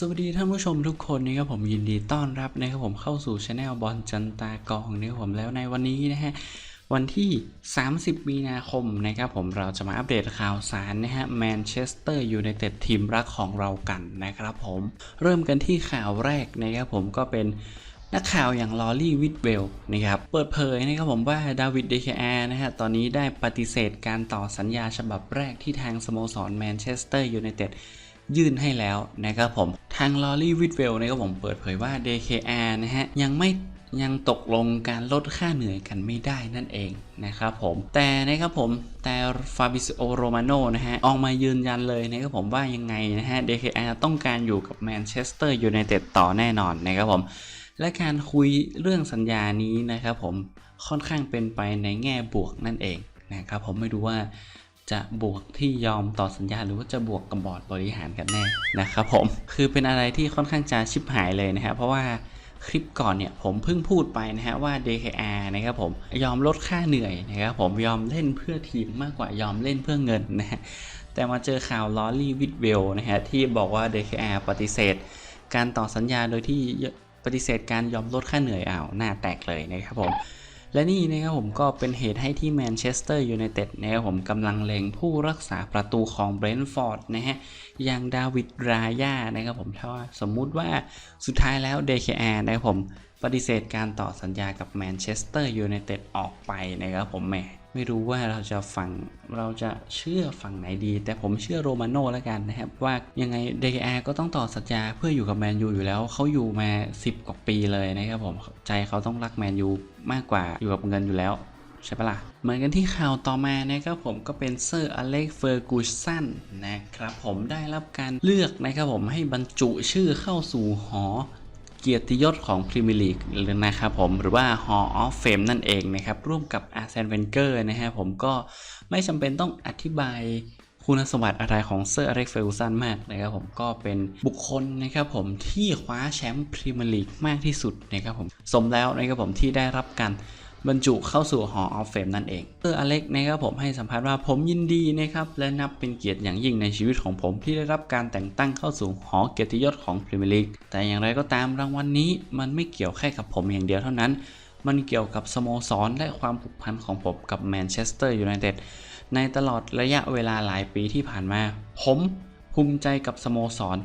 สวัสดีท่านผู้ชมทุกคนนะครับผมยินดีต้อนรับนะครับผมเข้าสู่ช anel บอลจันตากองนะครับผมแล้วในวันนี้นะฮะวันที่ 30 มีนาคมนะครับผมเราจะมาอัปเดตข่าวสารนะฮะแมนเชสเตอร์ยูไนเต็ดทีมรักของเรากันนะครับผมเริ่มกันที่ข่าวแรกนะครับผมก็เป็นนักข่าวอย่างลอรี่วิดเวลนะครับเปิดเผยนะครับผมว่าดาวิดเดคแอร์นะฮะตอนนี้ได้ปฏิเสธการต่อสัญญาฉบับแรกที่ทางสโมสรแมนเชสเตอร์ยูไนเต็ด ยื่นให้แล้วนะครับผมทางลอรี่วิดเวลนะครับผมเปิดเผยว่า DKR นะฮะยังไม่ยังตกลงการลดค่าเหนื่อยกันไม่ได้นั่นเองนะครับผมแต่นะครับผมแต่ฟาบิซโอโรมาโนนะฮะออกมายืนยันเลยนะครับผมว่ายังไงนะฮะ DKR ต้องการอยู่กับแมนเชสเตอร์ยูไนเต็ดต่อแน่นอนนะครับผมและการคุยเรื่องสัญญานี้นะครับผมค่อนข้างเป็นไปในแง่บวกนั่นเองนะครับผมไม่รู้ว่า จะบวกที่ยอมต่อสัญญาหรือว่าจะบวกกับบอร์ดบริหารกันแน่นะครับผมคือเป็นอะไรที่ค่อนข้างจะชิบหายเลยนะฮะเพราะว่าคลิปก่อนเนี่ยผมเพิ่งพูดไปนะฮะว่า DKR นะครับผมยอมลดค่าเหนื่อยนะครับผมยอมเล่นเพื่อทีมมากกว่ายอมเล่นเพื่อเงินนะฮะแต่มาเจอข่าวลอรี่วิดเวลนะฮะที่บอกว่า DKR ปฏิเสธ การต่อสัญญาโดยที่ปฏิเสธการยอมลดค่าเหนื่อยอ้าวหน้าแตกเลยนะครับผม และนี่นะครับผมก็เป็นเหตุให้ที่แมนเชสเตอร์ยูไนเต็ดนะครับผมกำลังเล็งผู้รักษาประตูของเบรนท์ฟอร์ดนะฮะอย่างดาวิดรายานะครับผมถ้าว่าสมมุติว่าสุดท้ายแล้ว DKR นะครับผมปฏิเสธการต่อสัญญากับแมนเชสเตอร์ยูไนเต็ดออกไปนะครับผมแหมไม่รู้ว่าเราจะฟังเราจะเชื่อฝั่งไหนดี แต่ผมเชื่อโรมาโน่แล้วกันนะครับ ว่ายังไง DKR ก็ต้องต่อสัญญาเพื่ออยู่กับแมนยูอยู่แล้วเขาอยู่มา 10 กว่าปีเลยนะครับผมใจเขาต้องรักแมนยูมากกว่าอยู่กับเงินอยู่แล้วใช่ปะล่ะเหมือนกันที่ข่าวต่อมานะครับผมก็เป็นเซอร์อเล็กเฟอร์กูสันนะครับผมได้รับการเลือกนะครับผมให้บรรจุชื่อเข้าสู่หอ เกียรติยศของพรีเมียร์ลีกนะครับผมหรือว่า Hall of Fame นั่นเองนะครับร่วมกับอาร์เซนเวนเกอร์นะฮะผมก็ไม่จำเป็นต้องอธิบายคุณสมบัติอะไรของเซอร์อเล็กเฟอร์กูสันมากนะครับผมก็เป็นบุคคลนะครับผมที่คว้าแชมป์พรีเมียร์ลีกมากที่สุดนะครับผมสมแล้วนะครับผมที่ได้รับการ บรรจุเข้าสู่ Hall of Fame นั่นเองเอออเล็กนะครับผมให้สัมภาษณ์ว่าผมยินดีนะครับและนับเป็นเกียรติอย่างยิ่งในชีวิตของผมที่ได้รับการแต่งตั้งเข้าสู่หอเกียรติยศของพรีเมียร์ลีกแต่อย่างไรก็ตามรางวัลนนี้มันไม่เกี่ยวแค่กับผมอย่างเดียวเท่านั้น มันเกี่ยวกับสโมสรและความผูกพันของผมกับแมนเชสเตอร์ยูไนเต็ดในตลอดระยะเวลาหลายปีที่ผ่านมา ผมภูมิใจกับสโมสร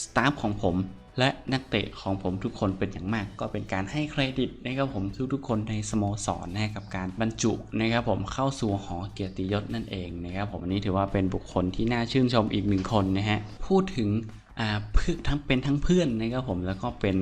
สตาฟของผม และนักเตะของผมทุกคนเป็นอย่างมาก ก็เป็นการให้เครดิตนะครับผมทุกๆคนในสโมสรนะกับการบรรจุนะครับผมเข้าสู่หอเกียรติยศนั่นเองนะครับผมอันนี้ถือว่าเป็นบุคคลที่น่าชื่นชมอีกหนึ่งคนนะฮะพูดถึง ทั้งเป็นทั้งเพื่อนนะครับผมแล้วก็เป็น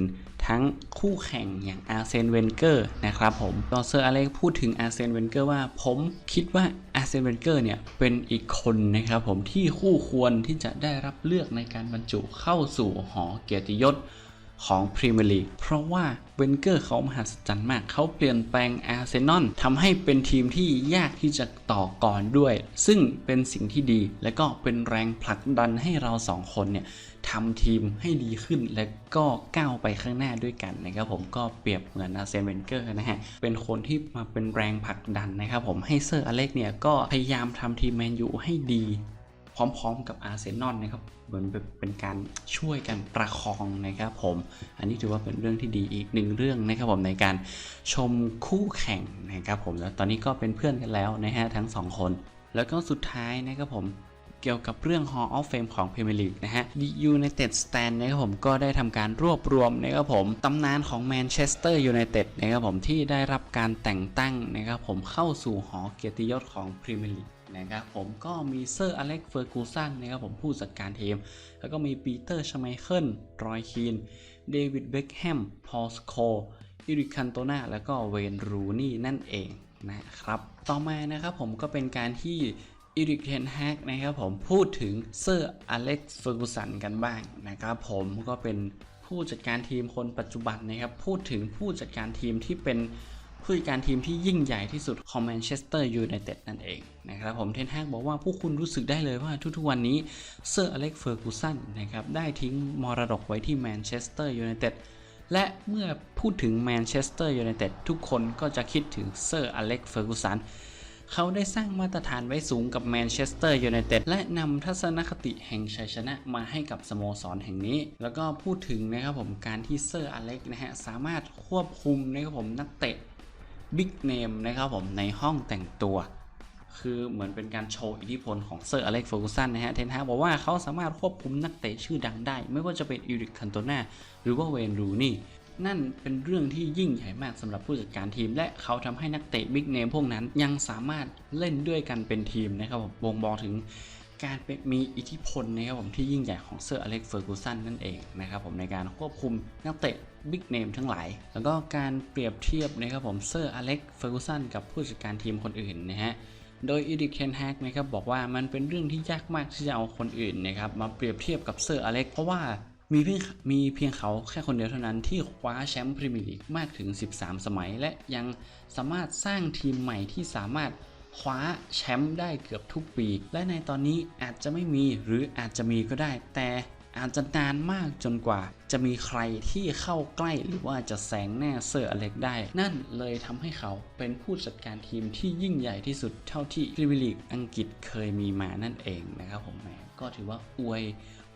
ทั้งคู่แข่งอย่างอาร์เซนเวนเกอร์นะครับผมตอนเซอร์อเล็กพูดถึงอาร์เซนเวนเกอร์ว่าผมคิดว่าอาร์เซนเวนเกอร์เนี่ยเป็นอีกคนนะครับผมที่คู่ควรที่จะได้รับเลือกในการบรรจุเข้าสู่หอเกียรติยศของพรีเมียร์ลีกเพราะว่าเวนเกอร์เขามหัศจรรย์มาก เขาเปลี่ยนแปลงอาร์เซนอลทำให้เป็นทีมที่ยากที่จะต่อกรด้วย ซึ่งเป็นสิ่งที่ดี และก็เป็นแรงผลักดันให้เราสองคนเนี่ย ทำทีมให้ดีขึ้น และก็ก้าวไปข้างหน้าด้วยกันนะครับผมก็เปรียบเหมือนอาร์เซนเวนเกอร์นะฮะเป็นคนที่มาเป็นแรงผลักดันนะครับผมให้เซอร์อเล็กเนี่ยก็พยายามทำทีมแมนยูให้ดีพร้อมๆกับอาร์เซนอลนะครับ เหมือนเป็นการช่วยกันประคองนะครับผม อันนี้ถือว่าเป็นเรื่องที่ดีอีกหนึ่งเรื่องนะครับผมในการชมคู่แข่งนะครับผม แล้วตอนนี้ก็เป็นเพื่อนกันแล้วนะฮะทั้งสองคน แล้วก็สุดท้ายนะครับผม เกี่ยวกับเรื่อง Hall of Fame ของ Premier League นะฮะ The United Stand นะครับผมก็ได้ทำการรวบรวมนะครับผมตำนานของ Manchester United นะครับผมที่ได้รับการแต่งตั้งนะครับผมเข้าสู่หอเกียรติยศของ Premier League นะครับผมก็มีเซอร์อเล็กเฟอร์กูสันนะครับผมผู้จัดการทีม แล้วก็มีปีเตอร์ชไมเคิลรอยคีนเดวิดเบคแฮมพอลสโคอิริคันโตนาแล้วก็เวนรูนี่นั่นเองนะครับ ต่อมานะครับผมก็เป็นการที่ อีริกเทนแฮกนะครับผมพูดถึงเซอร์อเล็กซ์เฟอร์กูสันกันบ้างนะครับผมก็เป็นผู้จัดการทีมคนปัจจุบันนะครับพูดถึงผู้จัดการทีมที่เป็นผู้จัดการทีมที่ยิ่งใหญ่ที่สุดของแมนเชสเตอร์ยูไนเต็ดนั่นเองนะครับผมเทนแฮกบอกว่าผู้คุณรู้สึกได้เลยว่าทุกๆวันนี้เซอร์อเล็กเฟอร์กูสันนะครับได้ทิ้งมรดกไว้ที่แมนเชสเตอร์ยูไนเต็ดและเมื่อพูดถึงแมนเชสเตอร์ยูไนเต็ดทุกคนก็จะคิดถึงเซอร์อเล็กเฟอร์กูสัน เขาได้สร้างมาตรฐานไว้สูงกับแมนเชสเตอร์ยูไนเต็ดและนำทัศนคติแห่งชัยชนะมาให้กับสโมสรแห่งนี้ แล้วก็พูดถึงนะครับผมการที่เซอร์อเล็กนะฮะสามารถควบคุมนะครับผมนักเตะบิ๊กเนมนะครับผมในห้องแต่งตัวคือเหมือนเป็นการโชว์อิทธิพลของเซอร์อเล็กเฟอร์กูสันนะฮะ เทนฮากบอกว่าเขาสามารถควบคุมนักเตะชื่อดังได้ ไม่ว่าจะเป็นอิริกคันโตนาหรือว่าเวนรูนี่ นั่นเป็นเรื่องที่ยิ่งใหญ่มากสำหรับผู้จัดการทีม และเขาทำให้นักเตะบิ๊กเนมพวกนั้นยังสามารถเล่นด้วยกันเป็นทีมนะครับผมบ่งบอกถึงการมีอิทธิพลนะครับผมที่ยิ่งใหญ่ของเซอร์อเล็กเฟอร์กูสันนั่นเองนะครับผมในการควบคุมนักเตะบิ๊กเนมทั้งหลาย แล้วก็การเปรียบเทียบนะครับผมเซอร์อเล็กเฟอร์กูสันกับผู้จัดการทีมคนอื่นนะฮะโดยอีดิเคนแฮกนะครับบอกว่ามันเป็นเรื่องที่ยากมากที่จะเอาคนอื่นนะครับมาเปรียบเทียบกับเซอร์อเล็กเพราะว่า มีเพียงมีเพียงเขาแค่คนเดียวเท่านั้นที่คว้าแชมป์พรีเมียร์ลีกมากถึง 13 สมัย และยังสามารถสร้างทีมใหม่ที่สามารถคว้าแชมป์ได้เกือบทุกปี และในตอนนี้อาจจะไม่มีหรืออาจจะมีก็ได้ แต่อาจจะนานมากจนกว่า จะมีใครที่เข้าใกล้หรือว่าจะแซงหน้าเซอร์อเล็กได้ นั่นเลยทำให้เขาเป็นผู้จัดการทีมที่ยิ่งใหญ่ที่สุดเท่าที่พรีเมียร์ลีกอังกฤษเคยมีมานั่นเองนะครับผมแหมก็ถือว่าอวย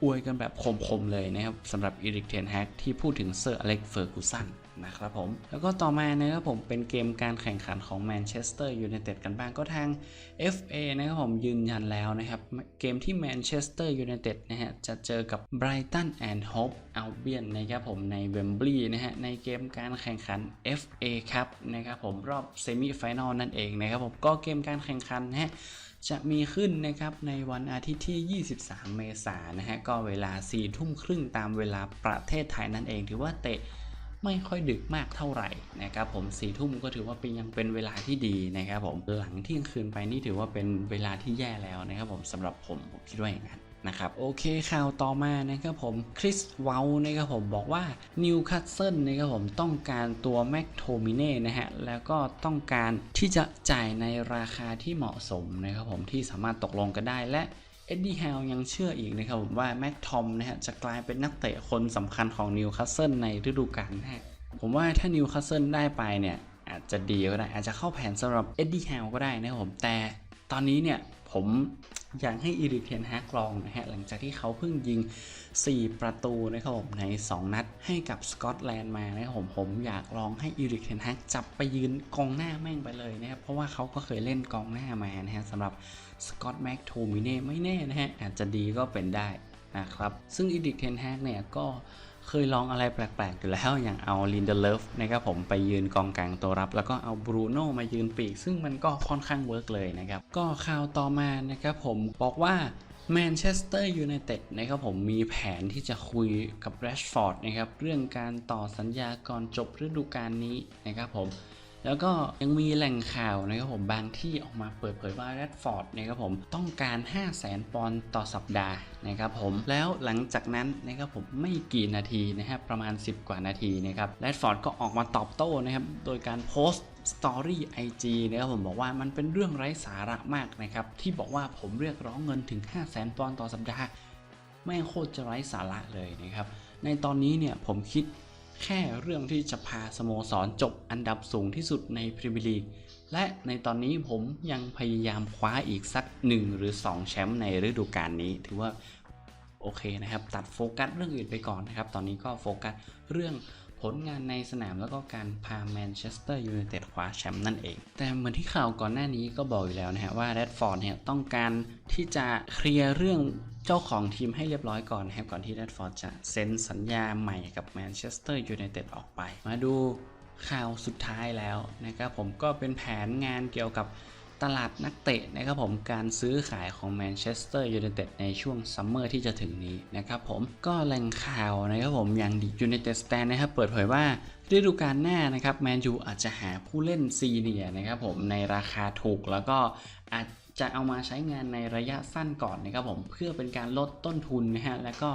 อวยกันแบบคมๆเลยนะครับสำหรับอีริกเทนแฮกที่พูดถึงเซอร์อเล็กเฟอร์กูสันนะครับผม แล้วก็ต่อมานะครับผมเป็นเกมการแข่งขันของแมนเชสเตอร์ยูไนเต็ดกันบ้างก็ทาง FA นะครับผมยืนยันแล้วนะครับ เกมที่แมนเชสเตอร์ยูไนเต็ดนะฮะจะเจอกับ Brighton and Hove Albion นะครับผมในเวมบลีย์นะฮะในเกมการแข่งขัน FA ครับนะครับผมรอบเซมิไฟแนลนั่นเองนะครับผมก็เกมการแข่งขันนะฮะ จะมีขึ้นนะครับในวันอาทิตย์ที่ 23 เมษายนนะฮะก็เวลา4ทุ่มครึ่งตามเวลาประเทศไทยนั่นเอง ถือว่าเตะไม่ค่อยดึกมากเท่าไหร่นะครับผม4ทุ่มก็ถือว่าเป็นยังเป็นเวลาที่ดีนะครับผมหลังเที่ยงคืนไปนี่ถือว่าเป็นเวลาที่แย่แล้วนะครับผมสำหรับผมผมคิดว่าอย่างนั้น นะครับโอเคข่าวต่อมานะครับผมคริสเวลนะครับผมบอกว่านิวคาสเซิลนะครับผมต้องการตัวแม็กโทมิเน่นะฮะแล้วก็ต้องการที่จะจ่ายในราคาที่เหมาะสมนะครับผมที่สามารถตกลงกันได้และเอ็ดดี้แฮลยังเชื่ออีกนะครับผมว่าแม็กทอมนะฮะจะกลายเป็นนักเตะคนสำคัญของนิวคาสเซิลในฤดูกาลหน้าผมว่าถ้านิวคาสเซิลได้ไปเนี่ยอาจจะดีก็ได้อาจจะเข้าแผนสำหรับเอ็ดดี้แฮลก็ได้นะครับผมแต่ตอนนี้เนี่ยผม อยากให้อีริกเทนฮากลองนะฮะหลังจากที่เขาเพิ่งยิง 4 ประตูนะครับผมใน 2 นัดให้กับสกอตแลนด์มานะครับผมผมอยากลองให้อีริกเทนฮากจับไปยืนกองหน้าแม่งไปเลยนะครับเพราะว่าเขาก็เคยเล่นกองหน้ามานะฮะสำหรับสกอตแม็กโทมิเน่ไม่แน่นะฮะอาจจะดีก็เป็นได้นะครับซึ่งอีริกเทนฮากเนี่ยก็ เคยลองอะไรแปลกๆอยู่แล้วอย่างเอาลินเดเลฟนะครับผมไปยืนกองกลางตัวรับ แล้วก็เอาบรูโน่มายืนปีก ซึ่งมันก็ค่อนข้างเวิร์กเลยนะครับ ก็ข่าวต่อมานะครับผมบอกว่าแมนเชสเตอร์ยูไนเต็ดนะครับผมมีแผนที่จะคุยกับแรชฟอร์ดนะครับเรื่องการต่อสัญญาก่อนจบฤดูกาลนี้นะครับผม แล้วก็ยังมีแหล่งข่าวนะครับผมบางที่ออกมาเปิดเผยว่าแรดฟอร์ดนะครับผมต้องการ 5 0 0แสนปอนด์ต่อสัปดาห์นะครับผมแล้วหลังจากนั้นนะครับผมไม่กี่นาทีนะครับประมาณ 10 กว่านาทีนะครับแรดฟอร์ดก็ออกมาตอบโต้นะครับโดยการโพสต์สตอรี่ไอจีนะครับผมบอกว่ามันเป็นเรื่องไร้สาระมากนะครับ ที่บอกว่าผมเรียกร้องเงินถึง 5 0 0แสนปอนด์ต่อสัปดาห์ไม่งโคตรจะไร้สาระเลยนะครับ ในตอนนี้เนี่ยผมคิด แค่เรื่องที่จะพาสโมสรจบอันดับสูงที่สุดในพรีเมียร์ลีก และในตอนนี้ผมยังพยายามคว้าอีกสัก 1 หรือ 2 แชมป์ในฤดูกาลนี้ ถือว่าโอเคนะครับ ตัดโฟกัสเรื่องอื่นไปก่อนนะครับ ตอนนี้ก็โฟกัสเรื่องผลงานในสนามแล้วก็การพาแมนเชสเตอร์ยูไนเต็ดคว้าแชมป์นั่นเอง แต่เหมือนที่ข่าวก่อนหน้านี้ก็บอกอยู่แล้วนะฮะว่าแรดฟอร์ดเนี่ยต้องการที่จะเคลียร์เรื่อง เจ้าของทีมให้เรียบร้อยก่อนนะครับก่อนที่แรดฟอร์ดจะเซ็นสัญญาใหม่กับแมนเชสเตอร์ยูไนเต็ดออกไป มาดูข่าวสุดท้ายแล้วนะครับผมก็เป็นแผนงานเกี่ยวกับตลาดนักเตะนะครับผมการซื้อขายของแมนเชสเตอร์ยูไนเต็ดในช่วงซัมเมอร์ที่จะถึงนี้นะครับผมก็แหล่งข่าวนะครับผมอย่างดิยูไนเต็ดสแตนนะครับเปิดเผยว่าฤดูกาลหน้านะครับแมนยูอาจจะหาผู้เล่นซีเนียร์นะครับผมในราคาถูกแล้วก็อาจ จะเอามาใช้งานในระยะสั้นก่อนนะครับผมเพื่อเป็นการลดต้นทุนนะฮะแล้วก็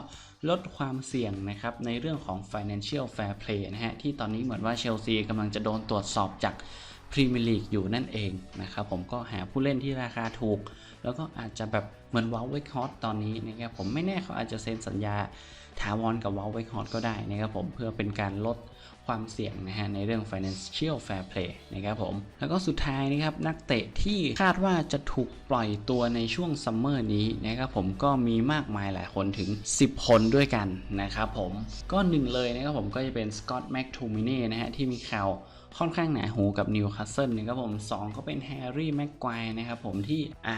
ลดความเสี่ยงนะครับในเรื่องของ financial fair play นะฮะที่ตอนนี้เหมือนว่าเชลซีกำลังจะโดนตรวจสอบจากพรีเมียร์ลีกอยู่นั่นเองนะครับผมก็หาผู้เล่นที่ราคาถูก แล้วก็อาจจะแบบเหมือนวอลเวกฮอตตอนนี้นะครับผมไม่แน่เขาอาจจะเซ็นสัญญาถาวรกับวอลเวกฮอตก็ได้นะครับผมเพื่อเป็นการลด ความเสี่ยงนะฮะในเรื่อง financial fair play นะครับผม แล้วก็สุดท้ายนะครับนักเตะที่คาดว่าจะถูกปล่อยตัวในช่วงซัมเมอร์นี้นะครับผมก็มีมากมายหลายคนถึง 10 คนด้วยกันนะครับผมก็หนึ่งเลยนะครับผมก็จะเป็นสกอตต์แม็กทูมิเน่นะฮะที่มีข่าวค่อนข้างหนาหูกับนิวคาสเซิลนะครับผมสองก็เป็นแฮร์รี่แม็กควายนะครับผมที่อ่า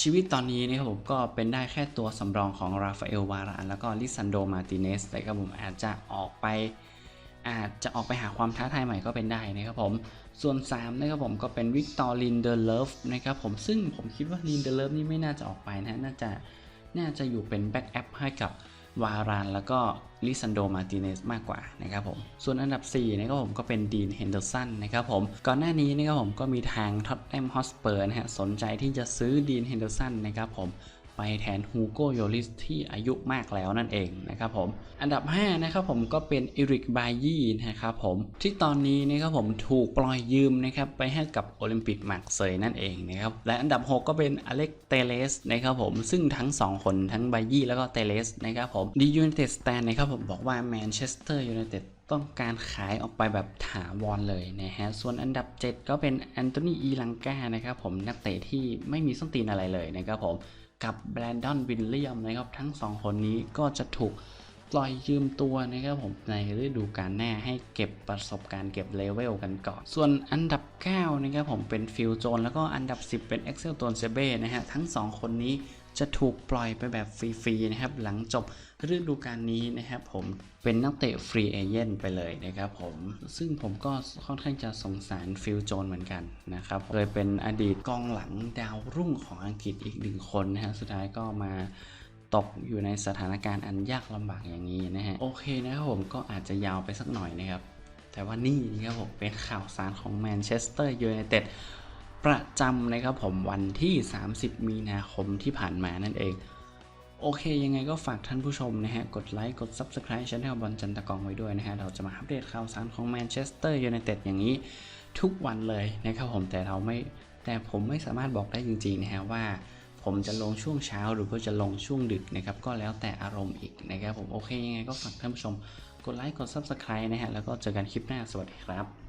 ชีวิตตอนนี้นะครับผมก็เป็นได้แค่ตัวสำรองของราฟาเอลวารานแล้วก็ลิซันโดมาติเนสนะครับผมอาจจะออกไป อาจจะออกไปหาความท้าทายใหม่ก็เป็นได้นะครับผม ส่วน 3 นะครับผมก็เป็นวิกตอร์ลินเดอร์เลิฟนะครับผมซึ่งผมคิดว่าลินเดอร์เลิฟนี่ไม่น่าจะออกไปนะน่าจะน่าจะอยู่เป็นแบ็กอัพให้กับวารานแล้วก็ลิซันโดมาติเนสมากกว่านะครับผม ส่วนอันดับ 4 นะครับผมก็เป็นดีนเฮนเดอร์สันนะครับผม ก่อนหน้านี้นะครับผมก็มีทางท็อตแนมฮอสเปอร์นะฮะสนใจที่จะซื้อดีนเฮนเดอร์สันนะครับผม ไปแทนฮูโกโยลิสที่อายุมากแล้วนั่นเองนะครับผม อันดับ 5 นะครับผมก็เป็นอิริกบายีนะครับผมที่ตอนนี้นะครับผมถูกปล่อยยืมนะครับไปให้กับโอลิมปิกมาร์เซยนั่นเองนะครับและอันดับ 6 ก็เป็นอเล็กเตเลสนะครับผมซึ่งทั้ง 2 คนทั้งบายีแล้วก็เตเลสนะครับผมดียู n นเต็ดสแตนนะครับผมบอกว่าแมนเชสเตอร์ยูไนเต็ด ต้องการขายออกไปแบบถาวรเลยนะฮะ ส่วนอันดับ 7 ก็เป็นแอนโทนีอีลังกานะครับผมนักเตะที่ไม่มีส้นตีนอะไรเลยนะครับผม กับแบรนดอนวิลเลียมนะครับทั้ง 2 คนนี้ก็จะถูกปล่อยยืมตัวนะครับผมในฤดูกาลหน้าให้เก็บประสบการณ์เก็บเลเวลกันก่อน ส่วนอันดับ 9 นะครับผมเป็นฟิลโจน แล้วก็อันดับ 10 เป็นเอ็กเซลโตนเซเบ้นะฮะ ทั้ง 2 คนนี้ จะถูกปล่อยไปแบบฟรีๆนะครับหลังจบฤดูกาลนี้นะครับผมเป็นนักเตะฟรีเอเจนต์ไปเลยนะครับผมซึ่งผมก็ค่อนข้างจะสงสารฟิลโจนเหมือนกันนะครับเคยเป็นอดีตกองหลังดาวรุ่งของอังกฤษอีกหนึ่งคนนะฮะสุดท้ายก็มาตกอยู่ในสถานการณ์อันยากลำบากอย่างนี้นะฮะโอเคนะครับผมก็อาจจะยาวไปสักหน่อยนะครับแต่ว่านี่นะครับผมเป็นข่าวสารของแมนเชสเตอร์ยูไนเต็ด ประจำนะครับผมวันที่ 30 มีนาคมที่ผ่านมานั่นเอง โอเคยังไงก็ฝากท่านผู้ชมนะฮะ กดไลค์กด Subscribe ช่องบอลจันตะกองไว้ด้วยนะฮะ เราจะมาอัปเดตข่าวสารของแมนเชสเตอร์ยูไนเต็ดอย่างนี้ทุกวันเลยนะครับผมแต่เราไม่แต่ผมไม่สามารถบอกได้จริงๆนะฮะว่าผมจะลงช่วงเช้าหรือว่าจะลงช่วงดึกนะครับก็แล้วแต่อารมณ์อีกนะครับผมโอเคยังไงก็ฝากท่านผู้ชมกดไลค์กด Subscribe นะฮะแล้วก็เจอกันคลิปหน้าสวัสดีครับ